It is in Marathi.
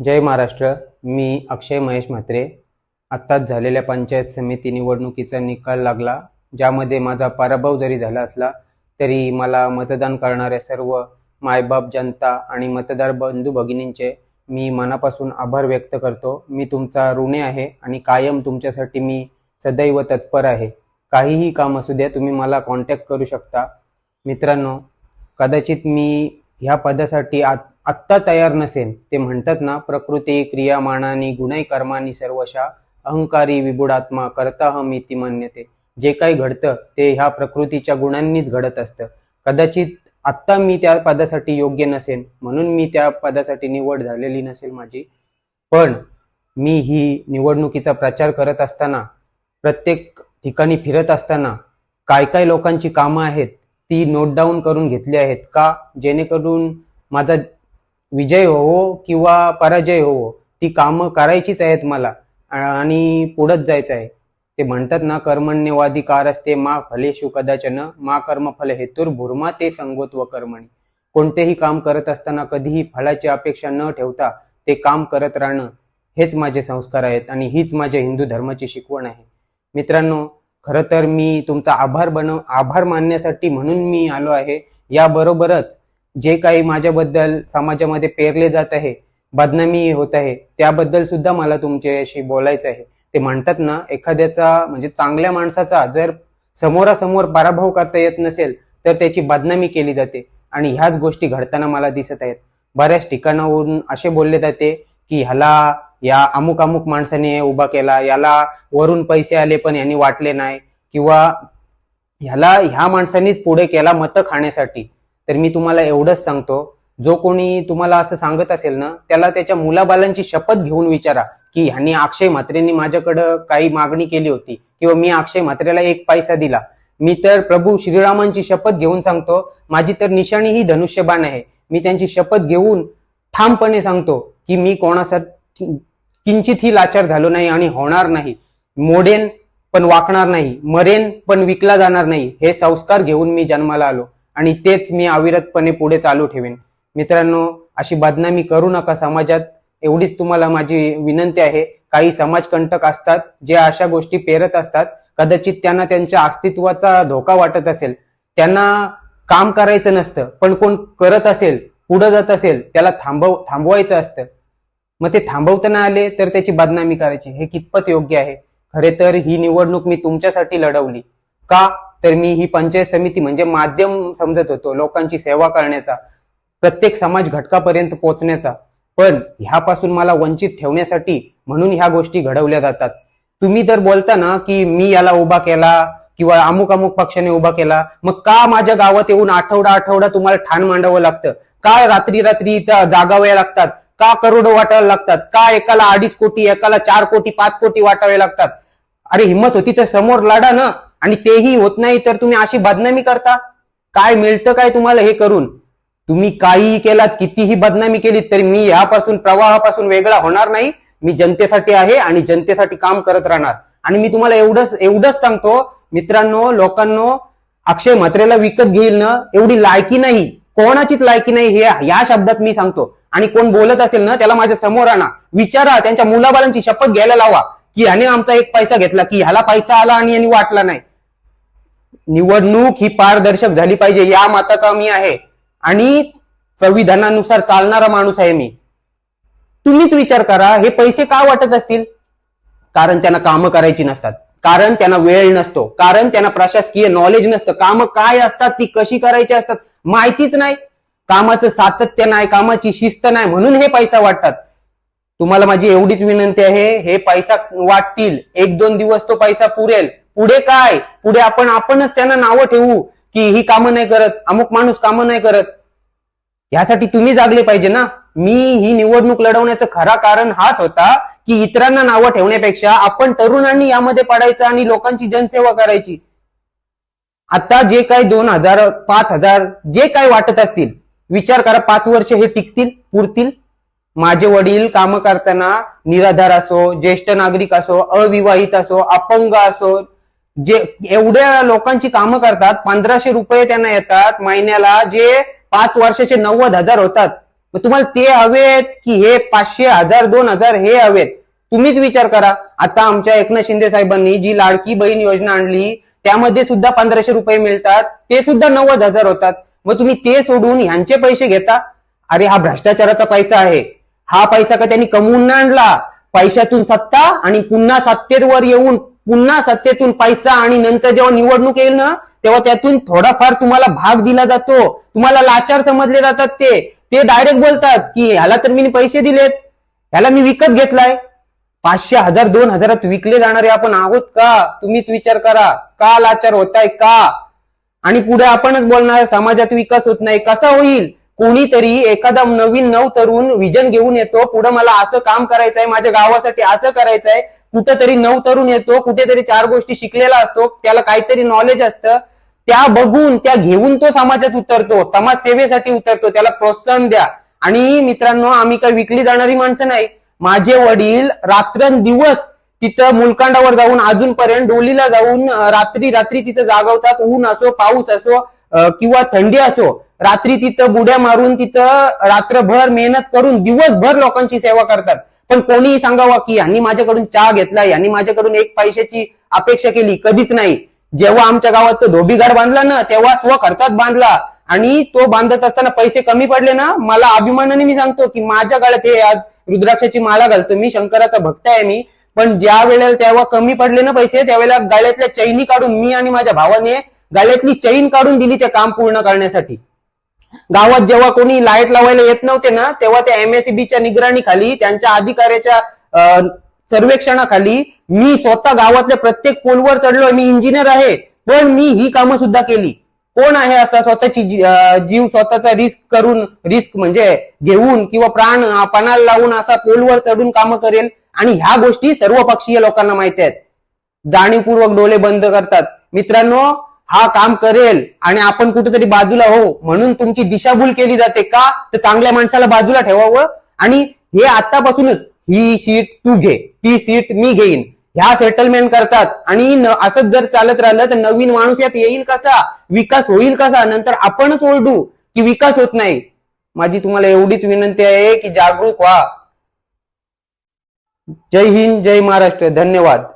जय महाराष्ट्र मी अक्षय महेश म्हात्रे. आत्ताच झालेल्या पंचायत समिती निवडणुकीचा निकाल लागला ज्यामध्ये माझा पराभव जरी झाला असला तरी मला मतदान करणाऱ्या सर्व मायबाप जनता आणि मतदार बंधू भगिनींचे मी मनापासून आभार व्यक्त करतो. मी तुमचा ऋणे आहे आणि कायम तुमच्यासाठी मी सदैव तत्पर आहे. काहीही काम असू द्या तुम्ही मला कॉन्टॅक्ट करू शकता. मित्रांनो कदाचित मी ह्या पदासाठी आत आत्ता तयार नसेन ते म्हणतात ना प्रकृती क्रियामानानी गुणै कर्मानी सर्वशा अहंकारी विबुडात्मा कर्ताहम इति मान्यते. जे काही घडतं ते ह्या प्रकृतीच्या गुणांनीच घडत असतं. कदाचित आत्ता मी त्या पदासाठी योग्य नसेन म्हणून मी त्या पदासाठी निवड झालेली नसेल माझी. पण मी ही निवडणुकीचा प्रचार करत असताना प्रत्येक ठिकाणी फिरत असताना काय काय लोकांची कामं आहेत ती नोट डाऊन करून घेतली आहेत का? जेणेकरून माझा विजय होवो किंवा पराजय होवो ती कामं करायचीच आहेत मला. आणि पुढंच जायचं आहे. ते म्हणतात ना कर्मण्यवादी असते मा फलेषु कदाचन मा कर्म फल हेतुर भुर्मा ते संगोत्व कर्मणी. कोणतेही काम करत असताना कधीही फळाची अपेक्षा न ठेवता ते काम करत राहणं हेच माझे संस्कार आहेत आणि हीच माझ्या हिंदू धर्माची शिकवण आहे. मित्रांनो खरं तर मी तुमचा आभार बनव आभार मानण्यासाठी म्हणून मी आलो आहे. याबरोबरच जे काही माझ्याबद्दल समाजामध्ये पेरले जात आहे बदनामी होत आहे त्याबद्दल सुद्धा मला तुमच्याशी बोलायचं आहे. ते म्हणतात ना एखाद्याचा म्हणजे चांगल्या माणसाचा जर समोरासमोर पराभव करता येत नसेल तर त्याची बदनामी केली जाते. आणि ह्याच गोष्टी घडताना मला दिसत आहेत. बऱ्याच ठिकाणावरून असे बोलले जाते की ह्याला या अमुक अमुक माणसाने उभा केला याला वरून पैसे आले पण यांनी वाटले नाही. किंवा ह्याला ह्या माणसांनीच पुढे केला मतं खाण्यासाठी. तर मी तुम्हाला एवढंच सांगतो. जो कोणी तुम्हाला असं सांगत असेल ना त्याला त्याच्या मुलाबालांची शपथ घेऊन विचारा की ह्यांनी अक्षय म्हात्रेंनी माझ्याकडं काही मागणी केली होती किंवा मी अक्षय म्हात्रेला एक पैसा दिला. मी तर प्रभू श्रीरामांची शपथ घेऊन सांगतो माझी तर निशाणी ही धनुष्यबाण आहे. मी त्यांची शपथ घेऊन ठामपणे सांगतो की मी कोणासाठी किंचितही लाचार झालो नाही आणि होणार नाही. मोडेन पण वाकणार नाही मरेन पण विकला जाणार नाही हे संस्कार घेऊन मी जन्माला आलो. आणि तेच मी अविरतपणे पुढे चालू ठेवेन. मित्रांनो अशी बदनामी करू नका समाजात. एवढीच तुम्हाला माझी विनंती आहे. काही समाजकंटक असतात जे अशा गोष्टी पेरत असतात कदाचित त्यांना त्यांच्या अस्तित्वाचा धोका वाटत असेल. त्यांना काम करायचं नसतं पण कोण करत असेल पुढं जात असेल त्याला थांबव थांबवायचं असतं. मग ते थांबवताना आले तर त्याची बदनामी करायची. हे कितपत योग्य आहे? खरे तर ही निवडणूक मी तुमच्यासाठी लढवली. का? तर मी ही पंचायत समिती म्हणजे माध्यम समजत होतो लोकांची सेवा करण्याचा प्रत्येक समाज घटकापर्यंत पोहोचण्याचा. पण ह्यापासून मला वंचित ठेवण्यासाठी म्हणून ह्या गोष्टी घडवल्या जातात. तुम्ही जर बोलता ना की मी याला उभा केला किंवा अमुक अमुक पक्षाने उभा केला मग का माझ्या गावात येऊन आठवडा आठवडा तुम्हाला ठाण मांडावं लागतं? का रात्री रात्री इथं जागाव्या लागतात? का करोडो वाटावे लागतात? का एकाला अडीच कोटी एकाला चार कोटी पाच कोटी वाटावे लागतात? अरे हिंमत होती तर समोर लढा ना. आणि तेही होत नाही तर तुम्ही अशी बदनामी करता? काय मिळतं काय तुम्हाला हे करून? तुम्ही काहीही केलात कितीही बदनामी केलीत तरी मी ह्यापासून प्रवाहापासून वेगळा होणार नाही. मी जनतेसाठी आहे आणि जनतेसाठी काम करत राहणार. आणि मी तुम्हाला एवढंच एवढंच सांगतो मित्रांनो लोकांनो अक्षय म्हात्रेला विकत घेईल ना एवढी लायकी नाही. कोणाचीच लायकी नाही हे या शब्दात मी सांगतो. आणि कोण बोलत असेल ना त्याला माझ्यासमोर आणा. विचारा त्यांच्या मुलाबालांची शपथ घ्यायला लावा. की ह्याने आमचा एक पैसा घेतला की ह्याला पैसा आला आणि यांनी वाटला नाही. निवडणूक ही पारदर्शक झाली पाहिजे या मताचा मी आहे. आणि संविधानानुसार चालणारा माणूस आहे मी. तुम्हीच विचार करा हे पैसे का वाटत असतील? कारण त्यांना कामं करायची नसतात. कारण त्यांना वेळ नसतो. कारण त्यांना प्रशासकीय नॉलेज नसतं. कामं काय असतात ती कशी करायची असतात माहितीच नाही. कामाचं सातत्य नाही कामाची शिस्त नाही म्हणून हे पैसा वाटतात. तुम्हाला माझी एवढीच विनंती आहे हे पैसा वाटतील. एक दोन दिवस तो पैसा पुरेल. पुढे काय? पुढे आपण आपणच त्यांना नावं ठेवू की ही कामं नाही करत अमुक माणूस कामं नाही करत. ह्यासाठी तुम्ही जागले पाहिजे ना. मी ही निवडणूक लढवण्याचं खरा कारण हाच होता की इतरांना नावं ठेवण्यापेक्षा आपण तरुणांनी यामध्ये पडायचं आणि लोकांची जनसेवा करायची. आता जे काही दोन हजार पाच हजार जे काही वाटत असतील विचार करा पाच वर्ष हे टिकतील पुरतील. माझे वडील काम करताना निराधार असो ज्येष्ठ नागरिक असो अविवाहित असो अपंग असो जे एवढ्या लोकांची कामं करतात पंधराशे रुपये त्यांना येतात महिन्याला जे पाच वर्षाचे नव्वद हजार होतात. मग तुम्हाला ते हवेत की हे पाचशे हजार दोन हजार हे हवेत. तुम्हीच विचार करा. आता आमच्या एकनाथ शिंदे साहेबांनी जी लाडकी बहीण योजना आणली त्यामध्ये सुद्धा पंधराशे रुपये मिळतात. ते सुद्धा नव्वद हजार होतात. मग तुम्ही ते सोडून ह्यांचे पैसे घेता? अरे हा भ्रष्टाचाराचा पैसा आहे. हा पैसा का त्यांनी कमवून आणला? पैशातून सत्ता आणि पुन्हा सत्तेवर येऊन पुन्हा सत्तेतून पैसा आणि नंतर जेव्हा निवडणूक येईल ना तेव्हा त्यातून थोडाफार तुम्हाला भाग दिला जातो. तुम्हाला लाचार समजले जातात ते. ते डायरेक्ट बोलतात की ह्याला तर मी पैसे दिलेत. ह्याला मी विकत घेतलाय. पाचशे हजार दोन हजारात विकले जाणारे आपण आहोत का? तुम्हीच विचार करा. का लाचार होताय का? आणि पुढे आपणच बोलणार समाजात विकास होत नाही. कसा होईल? कोणीतरी एखादा नवीन नव तरुण विजन घेऊन येतो. पुढे मला असं काम करायचंय माझ्या गावासाठी असं करायचंय. कुठेतरी नऊ तरुण येतो कुठेतरी चार गोष्टी शिकलेला असतो त्याला काहीतरी नॉलेज असतं. त्या बघून त्या घेऊन तो समाजात उतरतो समाज सेवेसाठी उतरतो त्याला प्रोत्साहन द्या. आणि मित्रांनो आम्ही काही विकली जाणारी माणसं नाही. माझे वडील रात्रंदिवस तिथं मुलकांडावर जाऊन अजूनपर्यंत डोलीला जाऊन रात्री रात्री तिथं जागवतात. ऊन असो पाऊस असो किंवा थंडी असो रात्री तिथं बुड्या मारून तिथं रात्रभर मेहनत करून दिवसभर लोकांची सेवा करतात. पण कोणीही सांगावा की यांनी माझ्याकडून चहा घेतला यांनी माझ्याकडून एक पैशाची अपेक्षा केली कधीच नाही. जेव्हा आमच्या गावात तो धोबीघाट बांधला ना तेव्हा स्वखर्चात बांधला. आणि तो बांधत असताना पैसे कमी पडले ना मला अभिमानाने मी सांगतो की माझ्या गळ्यात हे आज रुद्राक्षाची माळा घालतो मी शंकराचा भक्त आहे मी. पण ज्या वेळेला तेव्हा कमी पडले ना पैसे त्यावेळेला गाळ्यातल्या चैनी काढून मी आणि माझ्या भावाने गाळ्यातली चैन काढून दिली ते काम पूर्ण करण्यासाठी. गावात जेव्हा कोणी लाइट लावायला येत नव्हते ना तेव्हा त्या एमएससीबीच्या निगराणीखाली त्यांच्या अधिकाऱ्याच्या सर्वेक्षणाखाली मी स्वतः गावातल्या प्रत्येक पोलवर चढलोय मी इंजिनियर आहे पण मी ही कामं सुद्धा केली. कोण आहे असा स्वतःची जीव स्वतःचा रिस्क करून रिस्क म्हणजे घेऊन किंवा प्राण पणाला लावून असा पोलवर चढून कामं करेल? आणि ह्या गोष्टी सर्व पक्षीय लोकांना माहिती आहेत. जाणीवपूर्वक डोळे बंद करतात. मित्रांनो हा काम करेल आणि आपण कुठेतरी बाजूला हो म्हणून तुमची दिशाभूल केली जाते का तर चांगल्या माणसाला बाजूला ठेवावं आणि हे आतापासूनच ही सीट तू घे ती सीट मी घेईन. ह्या सेटलमेंट करतात आणि असंच जर चालत राहिलं तर नवीन माणूस यात येईल कसा? विकास होईल कसा? नंतर आपणच ओरडू की विकास होत नाही. माझी तुम्हाला एवढीच विनंती आहे की जागरूक व्हा. जय हिंद जय महाराष्ट्र. धन्यवाद.